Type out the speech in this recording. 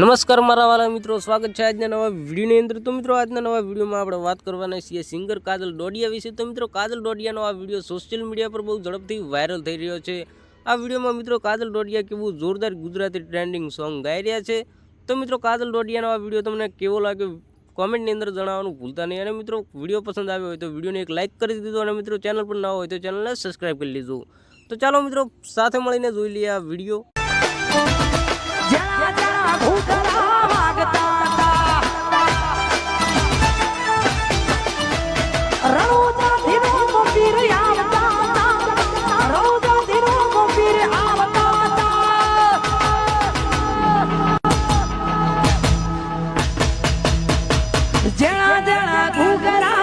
નમસ્કાર મારા વાલા મિત્રો, સ્વાગત છે આજના નવા વિડીયોની અંદર. તો મિત્રો, આજના નવા વિડીયોમાં આપણે વાત કરવાના છીએ સિંગર કાજલ ડોડિયા વિશે. તો મિત્રો, કાજલ ડોડિયાનો આ વીડિયો સોશિયલ મીડિયા પર બહુ ઝડપથી વાયરલ થઈ રહ્યો છે. આ વિડીયોમાં મિત્રો, કાજલ ડોડિયા કેવું જોરદાર ગુજરાતી ટ્રેન્ડિંગ સોંગ ગાઈ રહ્યા છે. તો મિત્રો, કાજલ ડોડિયાનો આ વીડિયો તમને કેવો લાગ્યો? કોમેન્ટની અંદર જણાવવાનું ભૂલતા નહીં. અને મિત્રો, વીડિયો પસંદ આવ્યો હોય તો વિડીયોને એક લાઇક કરી દીધો અને મિત્રો, ચેનલ પર ના હોય તો ચેનલને સબસ્ક્રાઈબ કરી લીધું. તો ચાલો મિત્રો, સાથે મળીને જોઈ લઈએ આ વીડિયો. જેણા જેણા ઘૂઘરા